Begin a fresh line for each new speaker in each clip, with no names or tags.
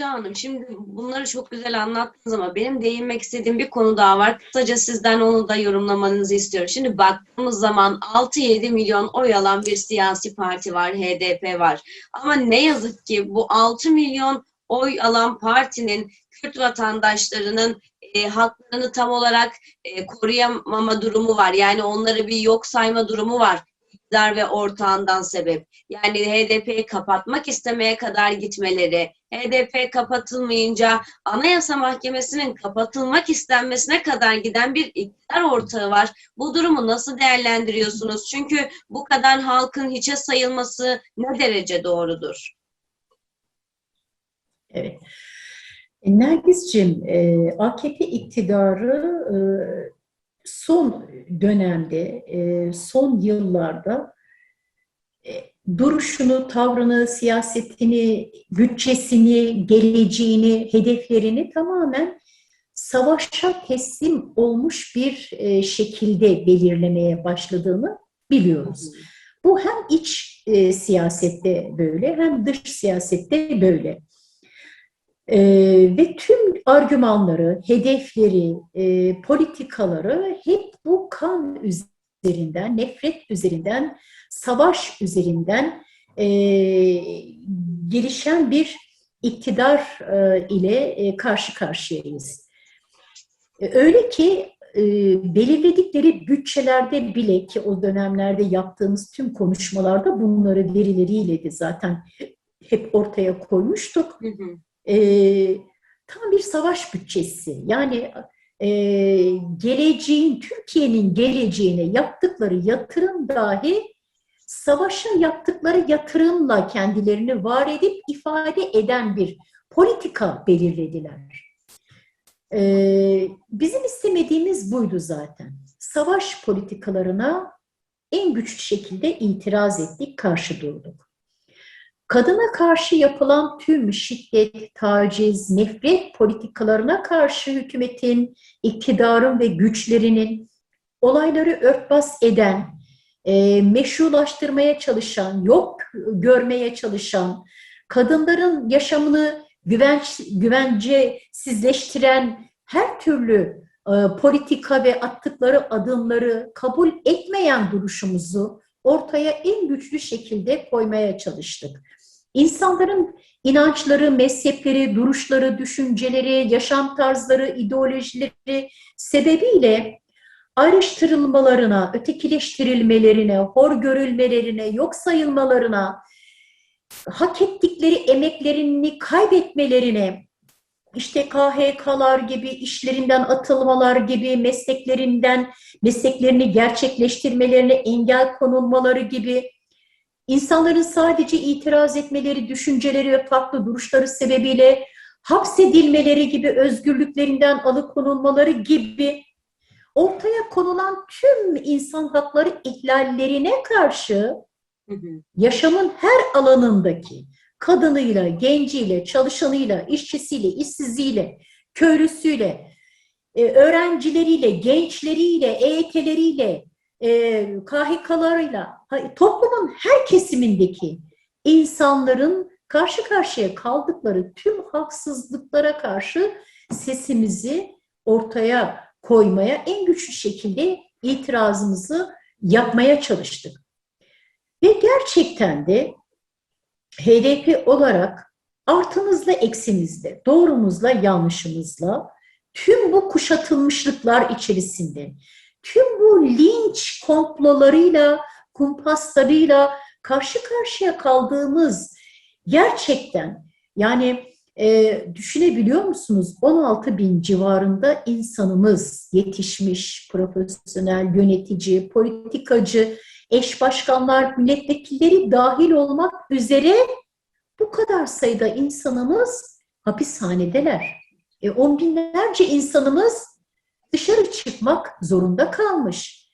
Güda Hanım, şimdi bunları çok güzel anlattınız ama benim değinmek istediğim bir konu daha var. Kısaca sizden onu da yorumlamanızı istiyorum. Şimdi baktığımız zaman 6-7 milyon oy alan bir siyasi parti var, HDP var. Ama ne yazık ki bu 6 milyon oy alan partinin Kürt vatandaşlarının e, haklarını tam olarak e, koruyamama durumu var. Yani onları bir yok sayma durumu var. İktidar ve ortağından sebep. Yani HDP'yi kapatmak istemeye kadar gitmeleri, HDP kapatılmayınca Anayasa Mahkemesi'nin kapatılmak istenmesine kadar giden bir iktidar ortağı var. Bu durumu nasıl değerlendiriyorsunuz? Çünkü bu kadar halkın hiçe sayılması ne derece doğrudur?
Evet. E, Nergis'cim, e, AKP iktidarı e, son dönemde, son yıllarda duruşunu, tavrını, siyasetini, bütçesini, geleceğini, hedeflerini tamamen savaşa teslim olmuş bir e, şekilde belirlemeye başladığını biliyoruz. Bu hem iç e, siyasette böyle hem dış siyasette böyle. Ee, ve tüm argümanları, hedefleri, e, politikaları hep bu kan üzerinden, nefret üzerinden, savaş üzerinden e, gelişen bir iktidar e, ile e, karşı karşıyayız. E, öyle ki e, belirledikleri bütçelerde bile ki o dönemlerde yaptığımız tüm konuşmalarda bunları verileriyle de zaten hep ortaya koymuştuk
Hı hı.
e, tam bir savaş bütçesi. Yani e, geleceğin, Türkiye'nin geleceğine yaptıkları yatırım dahi savaşa yaptıkları yatırımla kendilerini var edip ifade eden bir politika belirlediler. E, bizim istemediğimiz buydu zaten. Savaş politikalarına en güçlü şekilde itiraz ettik, karşı durduk. Kadına karşı yapılan tüm şiddet, taciz, nefret politikalarına karşı hükümetin, iktidarın ve güçlerinin olayları örtbas eden, e, meşrulaştırmaya çalışan, yok görmeye çalışan, kadınların yaşamını güvenç, güvencesizleştiren her türlü e, politika ve attıkları adımları kabul etmeyen duruşumuzu ortaya en güçlü şekilde koymaya çalıştık. İnsanların inançları, mezhepleri, duruşları, düşünceleri, yaşam tarzları, ideolojileri sebebiyle ayrıştırılmalarına, ötekileştirilmelerine, hor görülmelerine, yok sayılmalarına, hak ettikleri emeklerini kaybetmelerine, işte KHK'lar gibi, işlerinden atılmalar gibi, mesleklerinden, mesleklerini gerçekleştirmelerine engel konulmaları gibi, insanların sadece itiraz etmeleri, düşünceleri ve farklı duruşları sebebiyle hapsedilmeleri gibi, özgürlüklerinden alıkonulmaları gibi ortaya konulan tüm insan hakları ihlallerine karşı
Hı hı.
yaşamın her alanındaki kadınıyla, genciyle, çalışanıyla, işçisiyle, işsiziyle, köylüsüyle, e, öğrencileriyle, gençleriyle, EYT'leriyle, e, KHK'larıyla, ha- toplumun her kesimindeki insanların karşı karşıya kaldıkları tüm haksızlıklara karşı sesimizi ortaya koymaya en güçlü şekilde itirazımızı yapmaya çalıştık. Ve gerçekten de HDP olarak artımızla eksimizle, doğrumuzla yanlışımızla tüm bu kuşatılmışlıklar içerisinde, tüm bu linç komplolarıyla, kumpaslarıyla karşı karşıya kaldığımız gerçekten yani e, düşünebiliyor musunuz? 16 bin civarında insanımız yetişmiş, profesyonel, yönetici, politikacı, eş başkanlar, milletvekilleri dahil olmak üzere bu kadar sayıda insanımız hapishanedeler. E, on binlerce insanımız dışarı çıkmak zorunda kalmış.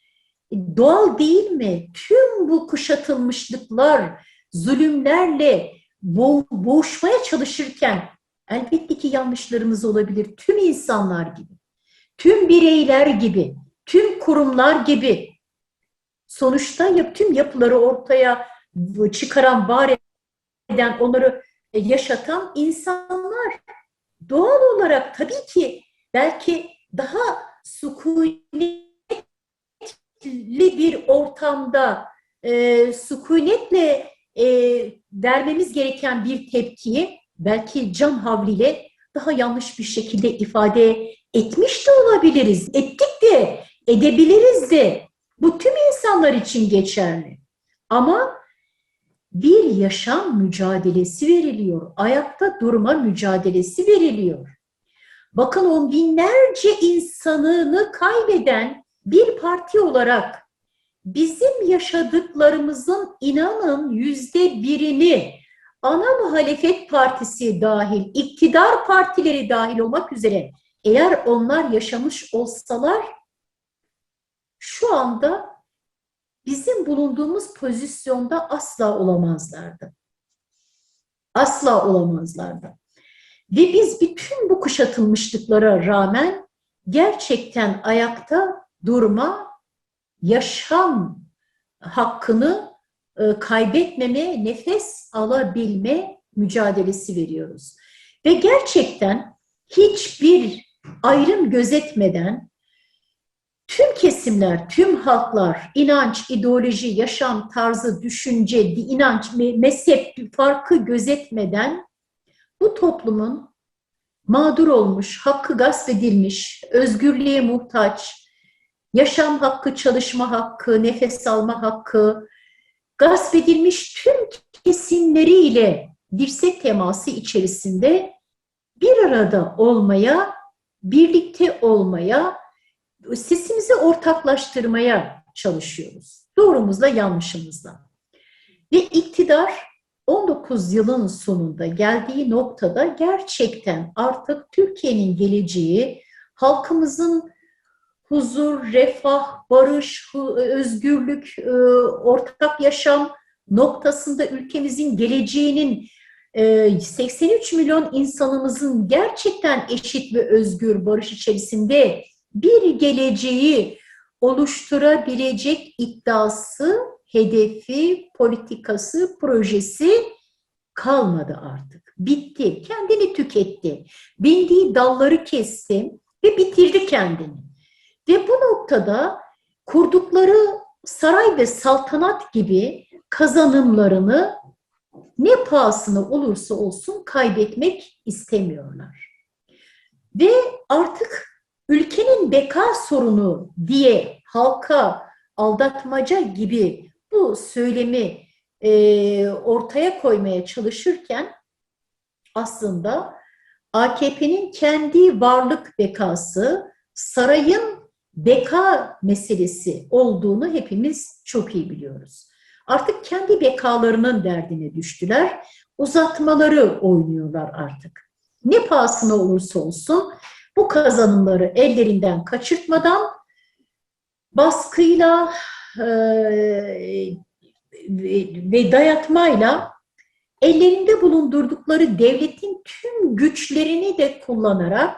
E, doğal değil mi? Tüm bu kuşatılmışlıklar, zulümlerle bo- boğuşmaya çalışırken elbette ki yanlışlarımız olabilir. Tüm insanlar gibi, tüm bireyler gibi, tüm kurumlar gibi. Sonuçta yap, tüm yapıları ortaya çıkaran, var eden, onları e, yaşatan insanlar doğal olarak tabii ki belki daha sükunetli bir ortamda e, sükunetle e, vermemiz gereken bir tepkiyi belki can havliyle daha yanlış bir şekilde ifade etmiş de olabiliriz. Ettik de, edebiliriz de. Bu tüm insanlar için geçerli. Ama bir yaşam mücadelesi veriliyor. Ayakta durma mücadelesi veriliyor. Bakın on binlerce insanını kaybeden bir parti olarak bizim yaşadıklarımızın inanın yüzde birini ana muhalefet partisi dahil, iktidar partileri dahil olmak üzere eğer onlar yaşamış olsalar şu anda bizim bulunduğumuz pozisyonda asla olamazlardı. Asla olamazlardı. Ve biz bütün bu kuşatılmışlıklara rağmen gerçekten ayakta durma, yaşam hakkını e, kaybetmeme, nefes alabilme mücadelesi veriyoruz. Ve gerçekten hiçbir ayrım gözetmeden tüm kesimler, tüm halklar, inanç, ideoloji, yaşam tarzı, düşünce, inanç, mezhep farkı gözetmeden bu toplumun mağdur olmuş, hakkı gasp edilmiş, özgürlüğe muhtaç, yaşam hakkı, çalışma hakkı, nefes alma hakkı, gasp edilmiş tüm kesimleriyle dirsek teması içerisinde bir arada olmaya, birlikte olmaya, sesimizi ortaklaştırmaya çalışıyoruz. Doğrumuzla yanlışımızla. Ve iktidar 19 yılın sonunda geldiği noktada gerçekten artık Türkiye'nin geleceği, halkımızın huzur, refah, barış, özgürlük, e, ortak yaşam noktasında ülkemizin geleceğinin 83 e, milyon insanımızın gerçekten eşit ve özgür barış içerisinde bir geleceği oluşturabilecek iddiası, hedefi, politikası, projesi kalmadı artık. Bitti. Kendini tüketti. Bindiği dalları kesti ve bitirdi kendini. Ve bu noktada kurdukları saray ve saltanat gibi kazanımlarını ne pahasına olursa olsun kaybetmek istemiyorlar. Ve artık ülkenin beka sorunu diye halka aldatmaca gibi bu söylemi e, ortaya koymaya çalışırken aslında AKP'nin kendi varlık bekası, sarayın beka meselesi olduğunu hepimiz çok iyi biliyoruz. Artık kendi bekalarının derdine düştüler. Uzatmaları oynuyorlar artık. Ne pahasına olursa olsun bu kazanımları ellerinden kaçırtmadan baskıyla ve dayatmayla ellerinde bulundurdukları devletin tüm güçlerini de kullanarak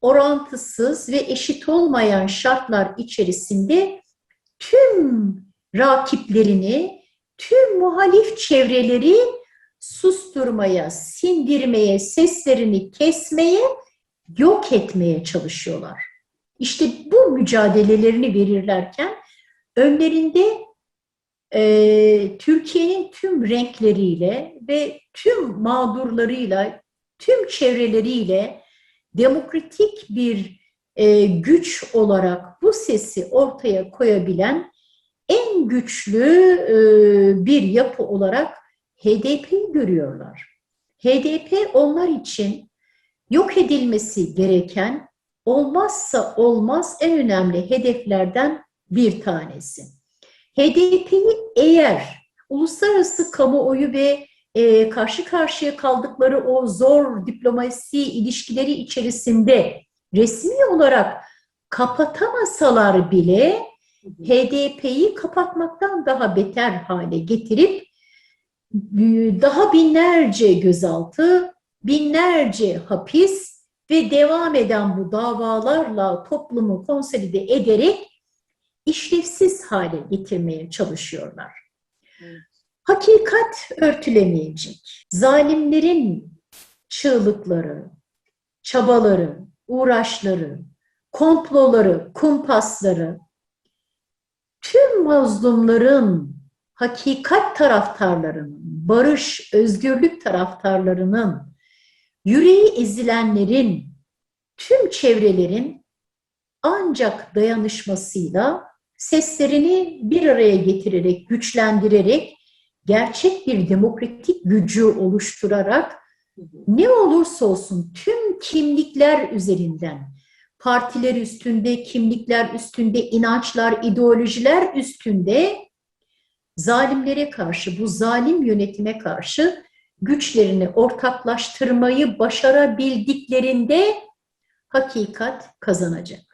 orantısız ve eşit olmayan şartlar içerisinde tüm rakiplerini, tüm muhalif çevreleri susturmaya, sindirmeye, seslerini kesmeye, yok etmeye çalışıyorlar. İşte bu mücadelelerini verirlerken önlerinde e, Türkiye'nin tüm renkleriyle ve tüm mağdurlarıyla, tüm çevreleriyle demokratik bir e, güç olarak bu sesi ortaya koyabilen en güçlü e, bir yapı olarak HDP'yi görüyorlar. HDP onlar için yok edilmesi gereken olmazsa olmaz en önemli hedeflerden bir tanesi. HDP'yi eğer uluslararası kamuoyu ve e, karşı karşıya kaldıkları o zor diplomasi ilişkileri içerisinde resmi olarak kapatamasalar bile HDP'yi kapatmaktan daha beter hale getirip daha binlerce gözaltı, binlerce hapis ve devam eden bu davalarla toplumu konsolide ederek işlevsiz hale getirmeye çalışıyorlar. Hakikat örtülemeyecek. Zalimlerin çığlıkları, çabaları, uğraşları, komploları, kumpasları, tüm mazlumların, hakikat taraftarlarının, barış, özgürlük taraftarlarının, yüreği ezilenlerin, tüm çevrelerin ancak dayanışmasıyla seslerini bir araya getirerek, güçlendirerek, gerçek bir demokratik gücü oluşturarak ne olursa olsun tüm kimlikler üzerinden, partiler üstünde, kimlikler üstünde, inançlar, ideolojiler üstünde zalimlere karşı, bu zalim yönetime karşı güçlerini ortaklaştırmayı başarabildiklerinde hakikat kazanacak.